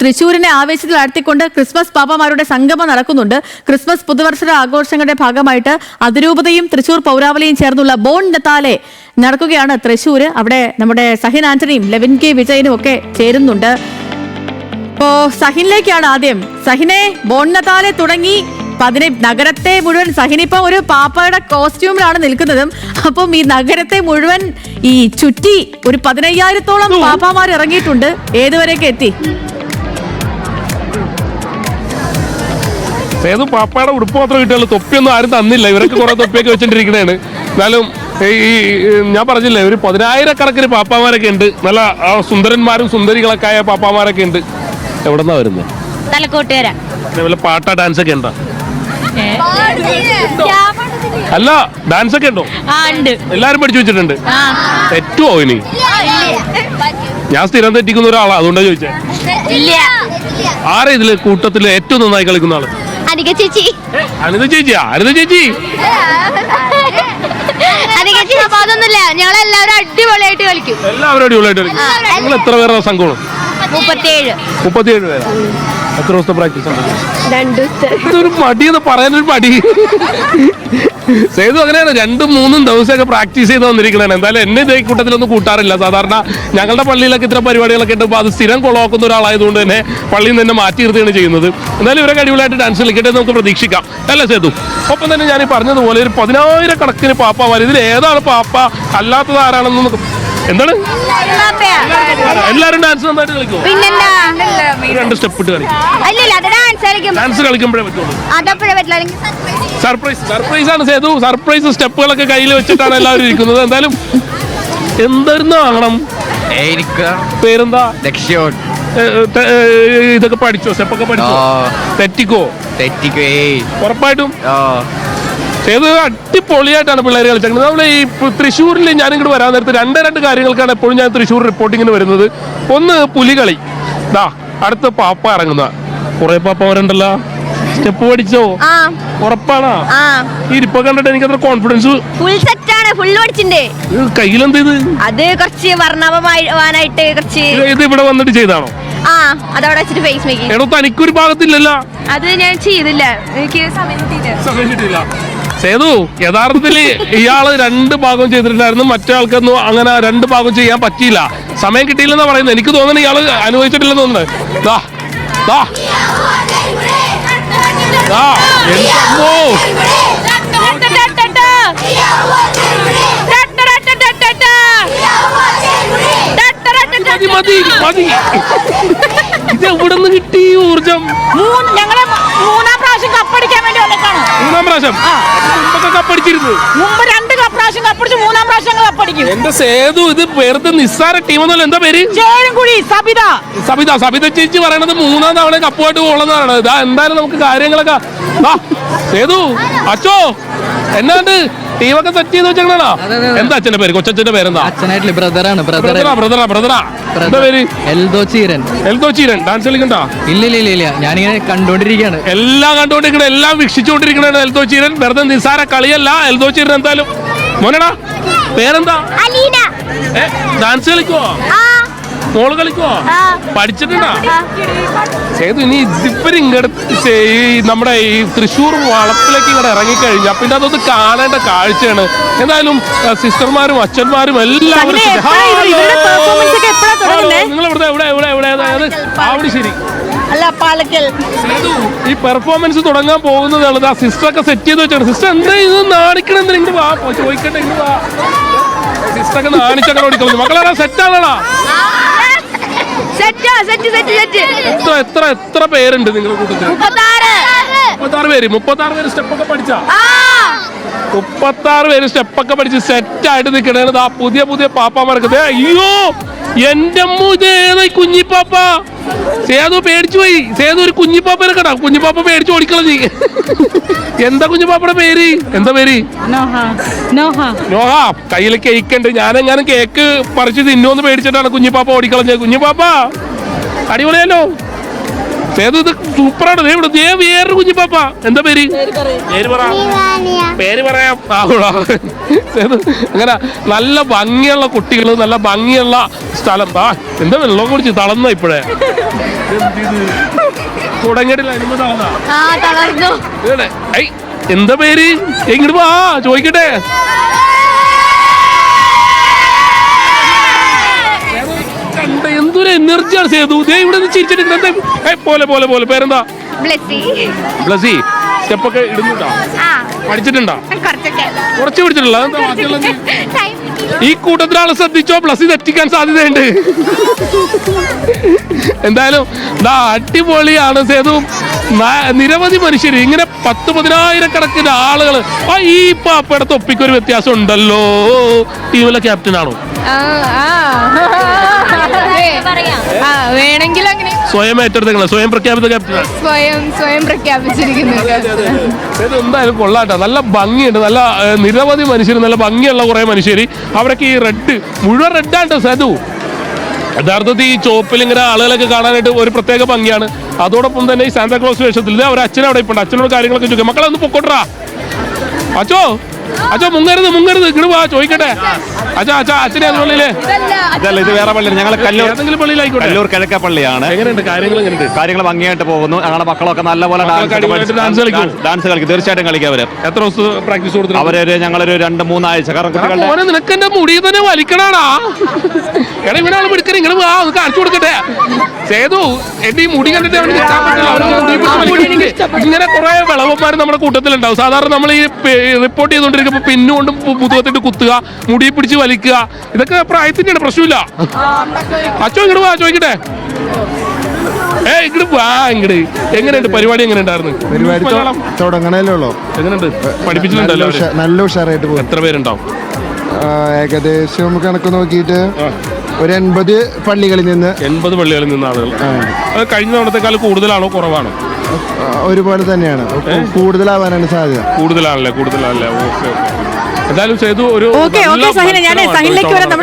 തൃശൂരിനെ ആവേശത്തിൽ ആഴ്ത്തിക്കൊണ്ട് ക്രിസ്മസ് പാപ്പമാരുടെ സംഗമം നടക്കുന്നുണ്ട്. ക്രിസ്മസ് പുതുവർഷ ആഘോഷങ്ങളുടെ ഭാഗമായിട്ട് അതിരൂപതയും തൃശൂർ പൗരാവലിയും ചേർന്നുള്ള ബോൺ നത്താലെ നടക്കുകയാണ് തൃശൂർ അവിടെ നമ്മുടെ സഹിൻ ആന്റണിയും ലെവിൻ കെ വിജയനും ഒക്കെ ചേരുന്നുണ്ട്. ഇപ്പോ സഹിനിലേക്കാണ് ആദ്യം. സഹിനെ ബോൺ നത്താലെ തുടങ്ങി. പതിനെ നഗരത്തെ മുഴുവൻ സഹിനിപ്പം ഒരു പാപ്പയുടെ കോസ്റ്റ്യൂമിലാണ് നിൽക്കുന്നതും. അപ്പം ഈ നഗരത്തെ മുഴുവൻ ഈ ചുറ്റി ഒരു പതിനയ്യായിരത്തോളം പാപ്പാമാർ ഇറങ്ങിയിട്ടുണ്ട്. ഏതുവരെയൊക്കെ എത്തി? ഏത് പാപ്പയുടെ ഉടുപ്പ് മാത്രം കിട്ടിയുള്ളൂ തൊപ്പിയൊന്നും ആരും തന്നില്ല. ഇവരൊക്കെ കുറെ തൊപ്പിയൊക്കെ വെച്ചിട്ടിരിക്കുന്നതാണ് എന്നാലും ഈ ഞാൻ പറഞ്ഞില്ലേ ഒരു പതിനായിരക്കണക്കിന് പാപ്പാമാരൊക്കെ ഉണ്ട്. നല്ല സുന്ദരന്മാരും സുന്ദരികളൊക്കെ ആയ പാപ്പാമാരൊക്കെ ഉണ്ട്. എവിടെന്നാ വരുന്നത് വല്ല പാട്ട ഡാൻസ് ഒക്കെ ഉണ്ടോ അല്ല ഡാൻസ് ഒക്കെ ഉണ്ടോ. എല്ലാരും പഠിച്ചു വെച്ചിട്ടുണ്ട്. ആ. തെറ്റുമോ ഇനി? ഞാൻ സ്ഥിരം തെറ്റിക്കുന്ന ഒരാളാ അതുകൊണ്ടാ ചോദിച്ചേ. ആരാ ഇതിൽ കൂട്ടത്തിൽ ഏറ്റവും നന്നായി കളിക്കുന്ന ആൾ? അനിക ചേച്ചി. അനിത ചേച്ചി അനിത ചേച്ചി? അനിക ചേച്ചി അപ്പൊ അതൊന്നുമില്ല. ഞങ്ങൾ എല്ലാവരും അടിപൊളിയായിട്ട് കളിക്കും. എല്ലാവരും അടിപൊളിയായിട്ട് കളിക്കും. നിങ്ങൾ എത്ര പേരുടെ സംഘമാണ്? മുപ്പത്തേഴ് മുപ്പത്തിയേഴ് പേരാ? എത്ര ദിവസത്തെ പ്രാക്ടീസ് ഉണ്ട്? രണ്ടു ഇതൊരു മടി എന്ന് പറയാനൊരു മടി. സേതു അങ്ങനെയാണ്. രണ്ടും മൂന്നും ദിവസമൊക്കെ പ്രാക്ടീസ് ചെയ്ത് വന്നിരിക്കണേ എന്തായാലും എന്നെ ഇതേ കൂട്ടത്തിലൊന്നും കൂട്ടാറില്ല. സാധാരണ ഞങ്ങളുടെ പള്ളിയിലൊക്കെ ഇത്ര പരിപാടികളൊക്കെ ഉണ്ട്. അപ്പോൾ അത് സ്ഥിരം കൊളവാക്കുന്ന ഒരാളായതുകൊണ്ട് തന്നെ പള്ളിയിൽ നിന്ന് തന്നെ മാറ്റി നിർത്തുകയാണ് ചെയ്യുന്നത്. എന്തായാലും ഇവരൊക്കെ അടിപൊളിയായിട്ട് ഡാൻസ് കളിക്കട്ടെ നമുക്ക് പ്രതീക്ഷിക്കാം. അല്ലേ സേതു? ഒപ്പം തന്നെ ഞാൻ ഈ പറഞ്ഞതുപോലെ ഒരു പതിനായിരക്കണക്കിന് പാപ്പമാർ ഇതിൽ ഏതാണ് പാപ്പ? അല്ലാത്തത് ആരാണെന്ന് എന്താണ്? എല്ലാവരും ഡാൻസ് നന്നായിട്ട് കളിക്കും പിന്നെന്താ? രണ്ട് സ്റ്റെപ്പ് ഇട്ട് കളിക്കും. അല്ലല്ല അത് ഡാൻസ് കളിക്കും ഡാൻസ് കളിക്കുമ്പോഴേ പറ്റുള്ളൂ. അതപ്പോഴേ പറ്റില്ല സർപ്രൈസ് സർപ്രൈസ് ആണ് സേതു. സർപ്രൈസ് സ്റ്റെപ്പുകളൊക്കെ കയ്യിൽ വെച്ചിട്ടാണ് എല്ലാവരും ഇരിക്കുന്നത്. എന്തായാലും എന്തായിരുന്നു വാങ്ങണം? പേരെന്താ? ഏ, ഇതൊക്കെ പഠിച്ചോ? സ്റ്റെപ്പൊക്കെ പഠിച്ചോ? തെറ്റിക്കോ? തെറ്റിക്കോ തെറ്റിക്കേ ഉറപ്പായിട്ടും? സേതു അടിപൊളിയായിട്ടാണ് പിള്ളേർ കളിച്ചേക്കുന്നത്. നമ്മൾ ഈ തൃശ്ശൂരിൽ ഞാനിങ്ങോട്ട് വരാൻ നേരത്ത് രണ്ട് രണ്ട് കാര്യങ്ങൾക്കാണ് എപ്പോഴും ഞാൻ തൃശ്ശൂർ റിപ്പോർട്ടിങ്ങിന് വരുന്നത്. ഒന്ന് പുലികളി. ദാ അടുത്ത പാപ്പ ഇറങ്ങുന്ന. കുറെ പാപ്പമാരുണ്ടല്ലോ. സ്റ്റെപ്പ് പഠിച്ചോ? ഉറപ്പാണോ? ഇരിപ്പൊ കണ്ടിട്ട് എനിക്ക് അത്ര കോൺഫിഡൻസ് ഫുൾ സെറ്റ് ആണ് ഫുൾ കയ്യിലെന്ത് ഇത്? അത് കുറച്ച് ഇത് ഇവിടെ വന്നിട്ട് ചെയ്താണോ? ആ അതവിടെ വെച്ചിട്ട് ഫേസ് മേക്കിംഗ് എടോ തനിക്കൊരു ഭാഗത്തില്ലല്ലോ. അത് ഞാൻ ചെയ്തില്ല. എനിക്ക് സമയം കിട്ടിയില്ല. സേതു യഥാർത്ഥത്തിൽ ഇയാൾ രണ്ട് ഭാഗം ചെയ്തിട്ടുണ്ടായിരുന്നു. മറ്റേ ആൾക്കൊന്നും അങ്ങനെ രണ്ട് ഭാഗം ചെയ്യാൻ പറ്റിയില്ല. സമയം കിട്ടിയില്ലെന്നാ പറയുന്നത്. എനിക്ക് തോന്നുന്നു ഇയാൾ അനുഭവിച്ചിട്ടില്ലെന്ന് തോന്നുന്നു. ഇത് എവിടെ നിന്ന് കിട്ടി ഊർജം മൂന്ന് ഞങ്ങളെ മൂന്നാം പ്രാവശ്യം കപ്പടിക്കാൻ വേണ്ടി വന്നിട്ടാണ്. മൂന്നാം പ്രാവശ്യം? മുമ്പൊക്കെ കപ്പടിച്ചിരുന്നു? മുമ്പ് രണ്ട് പ്രാവശ്യം കപ്പടിച്ച് മൂന്നാം പ്രാവശ്യം കപ്പടിക്കും. എന്റെ സേതു ഇത് വെറുതെ നിസ്സാര ടീമെന്നല്ല എന്താ പേര്? ചേഴുംകുഴി സബിത. സബിത സബിത ചേച്ചി പറയണത് മൂന്നാം തവണ കപ്പുമായിട്ട് പോകണമെന്നാണ് ഇതാ എന്തായാലും നമുക്ക് കാര്യങ്ങളൊക്കെ സേതു അച്ചോ എന്നാണ്ട് ടീമൊക്കെ സെറ്റ് ചെയ്ത് വെച്ചേക്കണോ എന്താ അച്ഛന്റെ പേര്? കൊച്ചച്ഛന്റെ പേരെന്താ? അച്ഛനായിട്ടില്ല ബ്രദറാണ് ബ്രദർ ബ്രദറാ ബ്രദറാ ബ്രദറാ. എന്താ പേര്? എൽദോ ചീരൻ. എൽദോ ചീരൻ. ഡാൻസ് കളിക്കണ്ടോ? ഇല്ല ഇല്ല ഇല്ല ഇല്ല. ഞാനിങ്ങനെ കണ്ടോണ്ടിരിക്കുകയാണ് എല്ലാം കണ്ടോണ്ടിരിക്കണ എല്ലാം വീക്ഷിച്ചുകൊണ്ടിരിക്കണ എൽദോ ചീരൻ. വെറുതെ നിസാര കളിയല്ല എൽദോ ചീരൻ എന്തായാലും. മോനടാ പേരെന്താ? അലീന. ഡാൻസ് കളിക്കുവോ? ആ മോൾ കളിക്കുവോ. പഠിച്ചിട്ടുണ്ടാ? ഏത് ഇനി ഇതിപ്പര് ഈ നമ്മുടെ ഈ തൃശ്ശൂർ വളപ്പിലേക്ക് ഇങ്ങോട്ട് ഇറങ്ങിക്കഴിഞ്ഞു അപ്പൊ അതൊന്ന് കാണേണ്ട കാഴ്ചയാണ്. എന്തായാലും സിസ്റ്റർമാരും അച്ഛന്മാരും എല്ലാവരും? നിങ്ങൾ എവിടെ എവിടെ എവിടെ എവിടെ അതായത് അവിടെ ശരി. അല്ല പാലക്കൽ. സേതു, ഈ പെർഫോമൻസ് തുടങ്ങാൻ പോകുന്നതാണ് ആ സിസ്റ്റർ ഒക്കെ സെറ്റ് ചെയ്ത് വെച്ചാണ്. സിസ്റ്റർ എന്താ ഇത് നാണിക്കണം? എന്തിനാ ഇങ്ങോട്ട് വാ ചോദിക്കട്ടെ ഇങ്ങോട്ട് വാ. സിസ്റ്റർ ഒക്കെ നാണിച്ചങ്ങനെ ഓടിക്കളഞ്ഞു. മക്കളെ സെറ്റ് ആണോടാ സെറ്റ് സെറ്റ് സെറ്റ് സെറ്റ് എത്ര എത്ര എത്ര പേരുണ്ട് നിങ്ങളുടെ കൂട്ടത്തിൽ മുപ്പത്താറ്. പേര് മുപ്പത്താറ് പേര് സ്റ്റെപ്പൊക്കെ പഠിച്ച? മുപ്പത്താറ് പേര് സ്റ്റെപ്പൊക്കെ പഠിച്ച് സെറ്റായിട്ട് ആ പുതിയ പുതിയ പാപ്പാമാർക്ക്. അയ്യോ! എന്റെ അമ്മ ഇത് കുഞ്ഞിപ്പാപ്പ? സേതു പേടിച്ചു പോയി. സേതു ഒരു കുഞ്ഞിപ്പാപ്പനെ കടാ കുഞ്ഞിപ്പാപ്പ പേടിച്ചു ഓടിക്കളഞ്ഞി എന്താ കുഞ്ഞിപ്പാപ്പയുടെ പേര്? എന്താ പേര്? നോഹ. നോഹ. നോഹ കയ്യിൽ കേക്ക് ഉണ്ട് ഞാനെങ്ങാനും കേക്ക് പറിച്ച് തിന്നോന്ന് പേടിച്ചിട്ടാണ് കുഞ്ഞിപ്പാപ്പ ഓടിക്കളഞ്ഞത്. കുഞ്ഞിപ്പാപ്പ അടിപൊളിയല്ലോ. സേതു ഇത് സൂപ്പറാണ്. ദേ ഇവിടെ ദേ വേറൊരു കുഞ്ഞിപ്പാപ്പ. എന്താ പേര്? പേര് പറ. പേര് പറയാം. സേതു അങ്ങനെ നല്ല ഭംഗിയുള്ള കുട്ടികൾ നല്ല ഭംഗിയുള്ള സ്ഥലം. ആ എന്താ വെള്ളം കുടിച്ച് തളന്ന ഇപ്പോഴേ? തുടങ്ങിയിട്ടില്ല തളർന്ന. എന്താ പേര്? എങ്ങോട്ട് വാ ചോദിക്കട്ടെ. കണ്ട എന്തൊരു എനർജിയാണ് സേതു. ദേ ഇവിടെ നിന്ന് ചിരിച്ചിട്ട് പോലെ പോലെ പോലെ. പേരെന്താ? ബ്ലെസ്സി. ബ്ലസി സ്റ്റെപ്പൊക്കെ ഇടുന്നുണ്ടോ? ആ പഠിച്ചിട്ടുണ്ടോ? കുറച്ച് ഈ കൂട്ടത്തിലാളെ ശ്രദ്ധിച്ചോ? പ്ലസ് തെറ്റിക്കാൻ സാധ്യതയുണ്ട്. എന്തായാലും ദാ അടിപൊളിയാണ് സേതു. നിരവധി മനുഷ്യർ ഇങ്ങനെ പത്ത് പതിനായിരക്കണക്കിന് ആളുകൾ ആ ഈ പാപ്പയുടെ തൊപ്പിക്കൊരു വ്യത്യാസം ഉണ്ടല്ലോ ടീമിലെ ക്യാപ്റ്റൻ ആണോ? ആ വേണമെങ്കിൽ അങ്ങനെ സ്വയം ഏറ്റെടുത്തങ്ങളെ സ്വയം പ്രഖ്യാപിത ക്യാപ്റ്റനാണ് സ്വയം സ്വയം പ്രഖ്യാപിച്ചിരിക്കുന്നു ഇത് എന്തായാലും കൊള്ളാട്ടോ. നല്ല ഭംഗിയുണ്ട്. നല്ല ഏഹ്, നിരവധി മനുഷ്യർ നല്ല ഭംഗിയുള്ള കുറെ മനുഷ്യർ അവരൊക്കെ ഈ റെഡ് മുഴുവൻ റെഡാണ് സാധു. യഥാർത്ഥത്തിൽ ഈ ചോപ്പിൽ ഇങ്ങനെ ആളുകളൊക്കെ കാണാനായിട്ട് ഒരു പ്രത്യേക ഭംഗിയാണ്. അതോടൊപ്പം തന്നെ ഈ സാന്താക്ലോസ് വേഷത്തിൽ അവർ അച്ഛൻ അവിടെ ഇപ്പോൾ അച്ഛനോട് കാര്യങ്ങളൊക്കെ ചോദിക്കും. മക്കളെ ഒന്ന് പൊക്കോട്ടാ അച്ചോ അച്ചോ മുങ്ങരുത് മുങ്ങരുത് ഇങ്ങോട്ട് വാ ചോദിക്കട്ടെ അച്ഛാ അച്ഛാ അച്ഛനെ അതുപോലെ ഇതല്ല ഇത് വേറെ പള്ളി ഞങ്ങൾ കല്ലൂർ ഏതെങ്കിലും പള്ളിയിലായിക്കോട്ടെ കല്ലൂർ കിഴക്ക പള്ളിയാണ് എങ്ങനെയുണ്ട് കാര്യങ്ങൾ എങ്ങനെയുണ്ട് കാര്യങ്ങൾ ഭംഗിയായിട്ട് പോകുന്നു ഞങ്ങളുടെ മക്കളൊക്കെ നല്ലപോലെ ഡാൻസ് കളിക്കും. ഡാൻസ് കളിക്കും തീർച്ചയായിട്ടും കളിക്കും അവർ എത്ര ദിവസം പ്രാക്ടീസ് കൊടുത്തു അവരൊരു ഞങ്ങളൊരു രണ്ട് മൂന്നാഴ്ച കാരണം കുട്ടികളുടെ നിനക്ക് എന്റെ മുടി തന്നെ വലിക്കണാടാ എടാ ഇവിടെ ഇവനാൾ പിടിക്കണ ഇങ്ങനെ വാ ഒന്ന് കാണിച്ചു കൊടുക്കട്ടെ സേതു എന്റെ ഈ മുടി കണ്ടിട്ട് അവന് നിൽക്കാൻ പറ്റില്ല മുടി ഇങ്ങനെ കുറെ വിളവന്മാർ നമ്മുടെ കൂട്ടത്തിലുണ്ടാവും സാധാരണ നമ്മൾ ഈ റിപ്പോർട്ട് ചെയ്തുകൊണ്ടിരിക്കുമ്പോൾ പിന്നുകൊണ്ട് മുതുകത്തിട്ട് കുത്തുക മുടി പിടിച്ച് വലിക്കുക. ഇതൊക്കെ പ്രായത്തിന്റെയാണ് പ്രശ്നമില്ല. അച്ഛൻ ഇങ്ങോട്ട് വാ ചോദിക്കട്ടെ ഏ ഇങ്ങോട്ട് വാ ഇങ്ങോട്ട് എങ്ങനെയുണ്ട്? പരിപാടി എങ്ങനെ ഉണ്ടായിരുന്നു പരിപാടി തുടങ്ങണല്ലേ ഉള്ളൂ. എങ്ങനെയുണ്ട്? പഠിപ്പിച്ചിട്ടുണ്ടല്ലോ നല്ല ഉഷാറായിട്ട് പോകും എത്ര പേരുണ്ടാവും? ഏകദേശം കണക്ക് നോക്കിയിട്ട് ഒരു എൺപത് പള്ളികളിൽ നിന്ന് എൺപത് പള്ളികളിൽ നിന്ന് ആളുകൾ. കഴിഞ്ഞ തവണത്തെക്കാൾ കൂടുതലാണോ കുറവാണോ? ഒരുപോലെ തന്നെയാണ്. കൂടുതലാവാനാണ് സാധ്യത. കൂടുതലാണല്ലേ കൂടുതലാണല്ലേ? Okay okay. എന്തായാലും ചെയ്തു ഒരു നല്ല കേട്ടോ